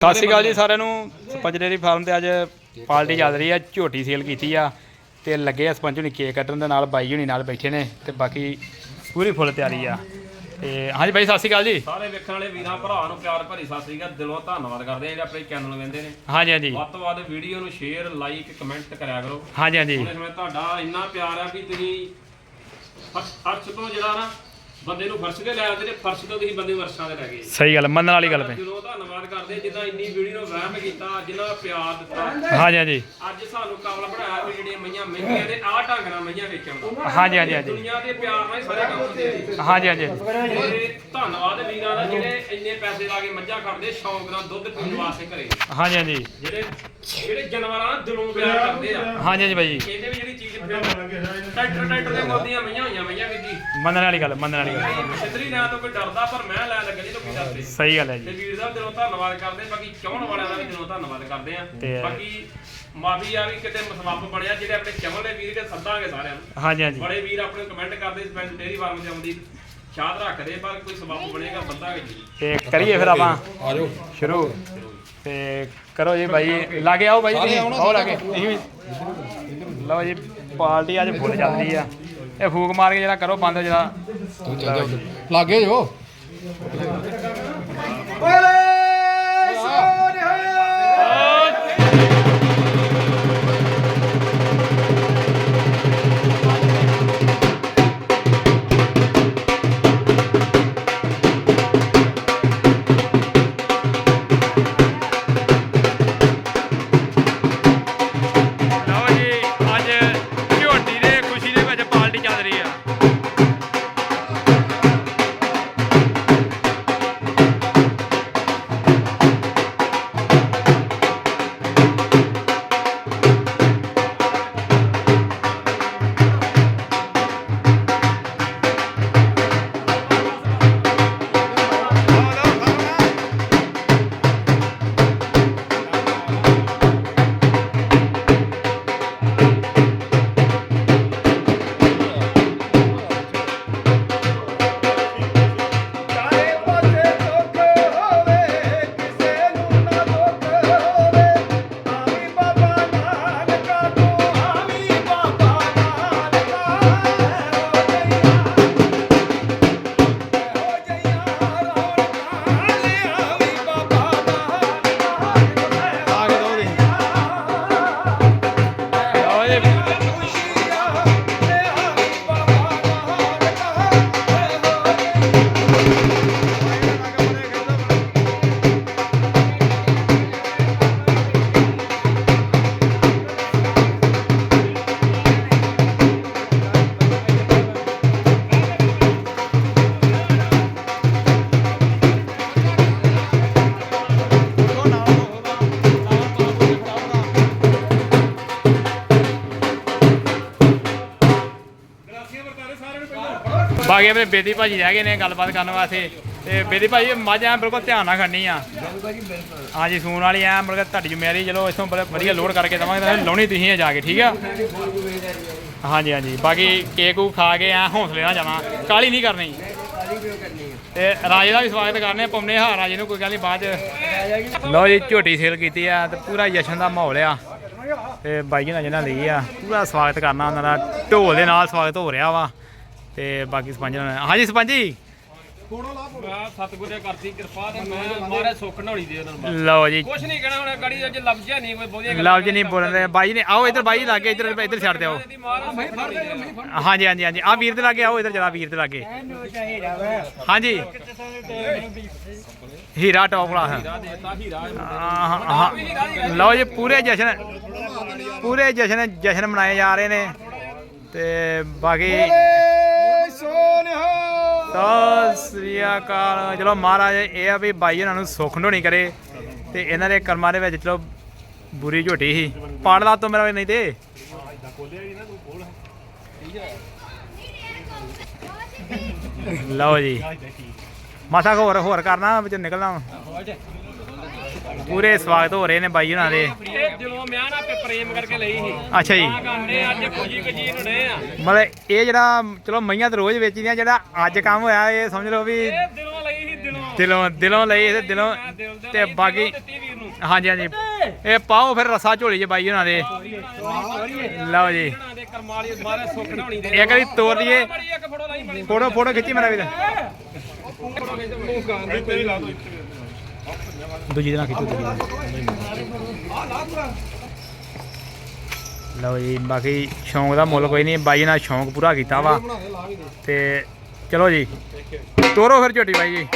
ਸਤਿ ਸ਼੍ਰੀ ਅਕਾਲ ਜੀ ਸਾਰਿਆਂ ਨੂੰ। ਸਰਪੰਚ ਡੇਅਰੀ ਫਾਰਮ ਤੇ ਅੱਜ ਪਾਰਟੀ ਚੱਲ ਰਹੀ ਆ ਝੋਟੀ ਸੇਲ ਕੀਤੀ ਆ ਤੇ ਲੱਗੇ ਆ ਸਰਪੰਚ ਹੁਣੀ ਕੇਕ ਕੱਟਣ ਦੇ ਨਾਲ ਬਾਈ ਹੁਣੀ ਨਾਲ ਬੈਠੇ ਨੇ ਤੇ ਬਾਕੀ ਪੂਰੀ ਫੁੱਲ ਤਿਆਰੀ ਆ। ਤੇ ਹਾਂਜੀ ਬਾਈ ਸਤਿ ਸ਼੍ਰੀ ਅਕਾਲ ਜੀ। ਸਾਰੇ ਵੇਖਣ ਵਾਲੇ ਵੀਰਾਂ ਭਰਾਵਾਂ ਨੂੰ ਪਿਆਰ ਭਰੀ ਸਤਿ ਸ੍ਰੀ ਅਕਾਲ। ਦਿਲੋਂ ਧੰਨਵਾਦ ਕਰਦੇ ਆ ਜਿਹੜੇ ਆਪਣੇ ਚੈਨਲ ਨੂੰ ਵੇਖਦੇ ਨੇ। ਹਾਂਜੀ ਹਾਂਜੀ। ਵੱਧ ਤੋਂ ਵੱਧ ਵੀਡੀਓ ਨੂੰ ਸ਼ੇਅਰ ਲਾਈਕ ਕਮੈਂਟ ਕਰਿਆ ਕਰੋ। ਹਾਂਜੀ ਹਾਂਜੀ। ਹੁਣ ਤੁਹਾਡਾ ਇੰਨਾ ਪਿਆਰ ਆ ਵੀ ਤੁਸੀਂ ਫਰਸ਼ ਤੋਂ ਜਿਹੜਾ ਨਾ ਬੰਦੇ ਨੂੰ ਫਰਸ਼ ਤੇ ਲੈ ਆਉਂਦੇ ਨੇ ਫਰਸ਼ ਤੋਂ ਤੁਸੀਂ ਬੰਦੇ ਨੂੰ ਵਰਸ਼ਾਂ ਦੇ ਲੈ ਗਏ। ਸਹੀ ਗੱਲ ਮੰਨਣ ਵਾਲੀ ਗੱਲ ਪਈ ਦਿਲੋਂ ਧੰਨਵਾਦ ਕਰਦੇ ਜਿੱਦਾਂ ਇੰਨੀ ਵੀਡੀਓ ਨੂੰ ਵਹਿਮ ਕੀਤਾ ਜਿੰਨਾ ਪਿਆਰ ਦਿੱਤਾ। ਹਾਂਜੀ ਹਾਂਜੀ। ਅੱਜ ਸਾਨੂੰ ਕਾਬਲ ਬਣਾਇਆ ਵੀ ਜਿਹੜੀਆਂ ਮਈਆਂ ਮਹਿੰਗੀਆਂ ਦੇ ਆਹ ਢੰਗ ਨਾਲ ਮਈਆਂ ਵੇਚਣ ਹਾਂਜੀ ਹਾਂਜੀ ਹਾਂਜੀ। ਦੁਨੀਆ ਦੇ ਪਿਆਰ ਨਾਲ ਹੀ ਸਾਰੇ ਕੰਮ ਹੁੰਦੇ ਜੀ। ਹਾਂਜੀ ਹਾਂਜੀ। ਧੰਨਵਾਦ ਵੀਰਾਂ ਦਾ ਜਿਹੜੇ ਇੰਨੇ ਪੈਸੇ ਲਾ ਕੇ ਮੱਝਾਂ ਖੜਦੇ ਸ਼ੌਂਕ ਨਾਲ ਦੁੱਧ ਪੀਣ ਵਾਸਤੇ ਘਰੇ। ਹਾਂਜੀ ਹਾਂਜੀ। ਜਿਹੜੇ ਜਿਹੜੇ ਜਾਨਵਰਾਂ ਨਾਲ ਦਿਲੋਂ ਪਿਆਰ ਕਰਦੇ ਆ। ਹਾਂਜੀ ਹਾਂਜੀ ਬਾਈ ਇਹਦੇ ਵੀ ਜਿਹੜੀ ਫਿਰ ਟਰੈਕਟਰ ਟਰੈਕਟਰ ਦੇ ਮੋਦੀਆਂ ਮਈਆਂ ਹੋਈਆਂ ਮਈਆਂ ਵੀ ਜੀ ਮੰਨਣ ਵਾਲੀ ਗੱਲ ਮੰਨਣ ਵਾਲੀ ਗੱਲ। ਸਿੱਧਰੀ ਨਾ ਤੋਂ ਕੋਈ ਡਰਦਾ ਪਰ ਮੈਂ ਲੈ ਲੱਗਣੀ ਲੋਕੀ ਡਰਦੇ ਸਹੀ ਗੱਲ ਹੈ ਤੇ ਜੀ ਵੀਰ ਸਾਹਿਬ ਦਿਲੋਂ ਧੰਨਵਾਦ ਕਰਦੇ ਬਾਕੀ ਚਾਹਣ ਵਾਲਿਆਂ ਦਾ ਵੀ ਦਿਲੋਂ ਧੰਨਵਾਦ ਕਰਦੇ ਆ ਤੇ- ਬਾਕੀ ਮਾਫੀ ਆ ਵੀ ਕਿਤੇ ਮਸਲੱਬ ਬਣਿਆ ਜਿਹੜੇ ਆਪਣੇ ਚਮਲ ਦੇ ਵੀਰ ਕੇ ਸੱਦਾਂਗੇ ਸਾਰਿਆਂ ਨੂੰ। ਹਾਂਜੀ ਹਾਂਜੀ। ਬੜੇ ਵੀਰ ਆਪਣੇ ਕਮੈਂਟ ਕਰਦੇ ਸਪੈਸ਼ਲ ਡੇਰੀ ਫਾਰਮ ਦੇ ਆਉਂਦੀ ਸ਼ਾਦ ਰੱਖਦੇ ਪਰ ਕੋਈ ਸਬੱਬ ਬਣੇਗਾ ਸੱਦਾਂਗੇ ਜੀ। ਤੇ ਕਰੀਏ ਫਿਰ ਆਪਾਂ। ਸ਼ੁਰੂ। ਤੇ ਕਰੋ ਜੀ ਬਾਈ ਲਾਗੇ ਆਓ ਬਾਈ ਤੁਸੀਂ ਆਓ ਲਾਗੇ। ਤੁਸੀਂ ਵੀ ਲਓ ਜੀ। ਪਾਰਟੀ ਅੱਜ ਫੁੱਲ ਚੱਲ ਆ। ਇਹ ਫੂਕ ਮਾਰ ਕੇ ਜਿਹੜਾ ਕਰੋ ਬੰਦ ਜਿਹੜਾ ਲਾਗੇ ਜੋ ਬਾਕੀ ਆਪਣੇ ਬੇਦੀ ਭਾਜੀ ਰਹਿ ਗਏ ਨੇ ਗੱਲਬਾਤ ਕਰਨ ਵਾਸਤੇ। ਤੇ ਬੇਦੀ ਭਾਜੀ, ਮੱਝਾਂ ਬਿਲਕੁਲ ਧਿਆਨ ਨਾਲ ਖੜਨੀ ਆ। ਹਾਂਜੀ, ਸੂਣ ਵਾਲੀ ਐ ਮਤਲਬ ਕਿ ਤੁਹਾਡੀ ਜ਼ਿੰਮੇਵਾਰੀ ਚਲੋ ਇਥੋਂ ਵਧੀਆ ਲੋਡ ਕਰਕੇ ਦਵਾਂਗੇ, ਤਾਂ ਲਾਉਣੀ ਤੁਸੀਂ ਆ ਜਾ ਕੇ, ਠੀਕ ਆ? ਹਾਂਜੀ ਹਾਂਜੀ, ਬਾਕੀ ਕੇਕ ਕੂ ਖਾ ਕੇ ਐ ਹੌਸਲੇ ਨਾਲ ਜਾਣਾ ਕਾਲੀ ਨਹੀਂ ਕਰਨੀ। ਤੇ ਰਾਜੇ ਦਾ ਵੀ ਸਵਾਗਤ ਕਰਨੇ ਆ ਹਾਂ ਰਾਜੇ ਨੂੰ, ਕੋਈ ਗੱਲ ਨਹੀਂ, ਬਾਅਦ ਚ। ਲਓ ਜੀ, ਝੋਟੀ ਸੇਲ ਕੀਤੀ ਆ, ਤੇ ਪੂਰਾ ਜਸ਼ਨ ਦਾ ਮਾਹੌਲ ਆ। ਤੇ ਬਾਈ ਜੀ ਨਾਲ ਜਿਹਨਾਂ ਲਈ ਆ, ਪੂਰਾ ਸਵਾਗਤ ਕਰਨਾ, ਉਹਨਾਂ ਦਾ ਢੋਲ ਦੇ ਨਾਲ ਸਵਾਗਤ ਹੋ ਰਿਹਾ ਵਾ। ਤੇ ਬਾਕੀ ਸਰਪੰਚ ਨਾਲ ਹਾਂਜੀ ਸਰਪੰਚ ਜੀ ਮੈਂ ਸਤਿਗੁਰੂ ਨੇ ਕਰਤੀ ਕਿਰਪਾ ਤੇ ਮੈਂ ਮਾਰੇ ਸੁੱਖ ਨਹਾਉਣੀ ਦੇ ਉਹਨਾਂ ਨੂੰ। ਲਓ ਜੀ। ਕੁਛ ਨਹੀਂ ਕਹਿਣਾ ਹੁਣ ਗੜੀ ਅੱਜ ਲਫ਼ਜ਼ਿਆ ਨਹੀਂ ਕੋਈ ਬਹੁਤੀਆਂ ਲਓ ਜੀ ਨਹੀਂ ਬੋਲਣ ਦੇ। ਬਾਈ ਨੇ ਆਓ ਇੱਧਰ ਬਾਈ ਲਾਗੇ ਇੱਧਰ ਇੱਧਰ ਛੱਡ ਦਿਓ। ਦੀ। ਦੇ ਹਾਂਜੀ ਹਾਂਜੀ ਹਾਂਜੀ ਆ ਵੀਰ ਦੇ ਲਾਗੇ ਆਓ ਇੱਧਰ ਜਰਾ ਵੀਰ ਦੇ ਲਾਗੇ। ਹਾਂਜੀ। ਹੀਰਾ ਟੌਪ ਵਾਲਾ। ਹਾਂ। ਲਓ ਜੀ ਪੂਰੇ ਜਸ਼ਨ ਪੂਰੇ ਜਸ਼ਨ ਜਸ਼ਨ ਮਨਾਏ ਜਾ ਰਹੇ ਨੇ। ਤੇ ਬਾਕੀ ਸਤਿ ਸ੍ਰੀ ਅਕਾਲ। ਚਲੋ ਮਹਾਰਾਜ, ਇਹ ਆ ਵੀ ਬਾਈ ਉਹਨਾਂ ਨੂੰ ਸੁੱਖ ਢੋਣੀ ਕਰੇ ਤੇ ਇਹਨਾਂ ਦੇ ਕਰਮਾਂ ਦੇ ਵਿੱਚ ਚਲੋ ਬੁਰੀ ਝੋਟੀ ਸੀ। ਪਾੜ ਲਾ ਤੋਂ ਮੇਰਾ ਨਹੀਂ ਤੇ। ਲਓ ਜੀ। ਮਾਸਾ ਹੋਰ ਹੋਰ ਕਰਨਾ, ਵਿੱਚ ਨਿਕਲਣਾ ਪੂਰੇ ਸਵਾਗਤ ਹੋ ਰਹੇ ਨੇ ਬਾਈ ਉਹਨਾਂ ਦੇ। ਜਦੋਂ ਮੈਂ ਨਾ ਪ੍ਰੇਮ ਕਰਕੇ ਲਈ ਸੀ। ਅੱਛਾ ਜੀ। ਆ ਅੱਜ ਕੁਝੀ ਕੁਝੀ ਨੂੰ ਨੇ ਆ। ਮਤਲਬ ਇਹ ਜਿਹੜਾ ਚਲੋ ਮਈਆਂ ਤਾਂ ਰੋਜ਼ ਵੇਚੀ ਦੀਆਂ ਜਿਹੜਾ ਅੱਜ ਕੰਮ ਹੋਇਆ ਇਹ ਸਮਝ ਲਓ ਵੀ ਦਿਲੋਂ ਲਈ ਦਿਲੋਂ। ਦਿਲੋਂ ਲਈ ਤੇ ਦਿਲੋਂ ਤੇ ਬਾਕੀ ਹਾਂਜੀ ਹਾਂਜੀ। ਇਹ ਪਾਓ ਫਿਰ ਰਸਾ ਝੋਲੀ 'ਚ ਬਾਈ ਉਹਨਾਂ ਦੇ। ਲਓ ਜੀ। ਇਹ ਕਦੀ ਤੋਰ ਦਈਏ। ਫੋਟੋ ਫੋਟੋ ਖਿੱਚੀ ਮੇਰਾ ਵੀਰ। ਦੂਜੀ ਤਰ੍ਹਾਂ ਖਿੱਚੋ, ਦੂਜੀ ਤਰ੍ਹਾਂ ਲਓ ਜੀ, ਬਾਕੀ ਸ਼ੌਂਕ ਦਾ ਮੁੱਲ ਕੋਈ ਨਹੀਂ, ਬਾਈ ਨਾਲ ਸ਼ੌਂਕ ਪੂਰਾ ਕੀਤਾ ਵਾ। ਤੇ ਚਲੋ ਜੀ, ਤੋਰੋ ਫਿਰ ਝੋਟੀ ਬਾਈ ਜੀ।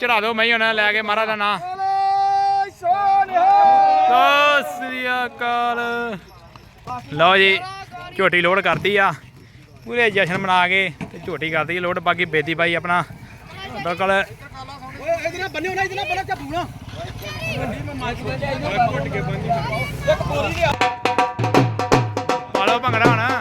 ਚੜਾ ਦਿਓ, ਮੈਂ ਹੁਣਾ ਲੈ ਕੇ ਮਹਾਰਾਜ ਦਾ ਨਾਂ। ਸ੍ਰੀ ਅਕਾਲ। ਲਓ ਜੀ, ਝੋਟੀ ਲੋਡ ਕਰਤੀ ਆ। ਪੂਰੇ ਜਸ਼ਨ ਮਨਾ ਕੇ ਤੇ ਝੋਟੀ ਕਰਦੀ ਲੋਡ, ਬਾਕੀ ਬੇਦੀ ਬਾਈ ਆਪਣਾ ਤੁਹਾਡਾ ਕੋਲ ਇਹਦੇ ਨਾਲ ਬੰਨਿਓ ਨਾ ਇਹਦੇ ਨਾਲ ਬੜਾ ਝੱਪੂਣਾ ਇੱਕ ਬੋਰੀ ਲਿਆ ਪਾਲੋ ਭੰਗੜਾ ਨਾ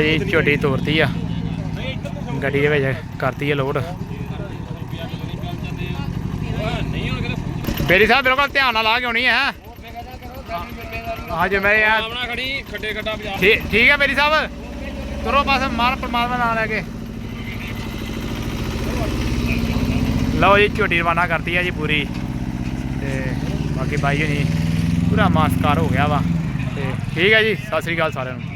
ਲਓ ਜੀ ਝੋਟੀ ਤੋਰਤੀ ਆ। ਗੱਡੀ ਦੇ ਵਿੱਚ ਕਰਤੀ ਹੈ ਲੋਡ। ਬੇਰੀ ਸਾਹਿਬ ਬਿਲਕੁਲ ਧਿਆਨ ਨਾਲ ਲਾ ਕੇ ਆਉਣੀ ਹੈ? ਹਾਂ ਜਿਵੇਂ ਆ ਆਪਣਾ ਖੜੀ ਖੱਡੇ ਖੱਡਾ ਬਾਜ਼ਾਰ। ਠੀਕ ਠੀਕ ਹੈ ਮੇਰੀ ਸਾਹਿਬ? ਤੁਰੋ ਬਸ ਮਾਰ ਪਰਮਾਤਮਾ ਨਾਲ ਲੈ ਕੇ। ਲਓ ਜੀ ਝੋਟੀ ਰਵਾਨਾ ਕਰਤੀ ਹੈ ਜੀ ਪੂਰੀ। ਤੇ ਬਾਕੀ ਬਾਈ ਜੀ ਪੂਰਾ ਮਾਸਕਾਰ ਹੋ ਗਿਆ ਵਾ। ਤੇ ਠੀਕ ਹੈ ਜੀ ਸਤਿ ਸ੍ਰੀ ਅਕਾਲ ਸਾਰਿਆਂ ਨੂੰ।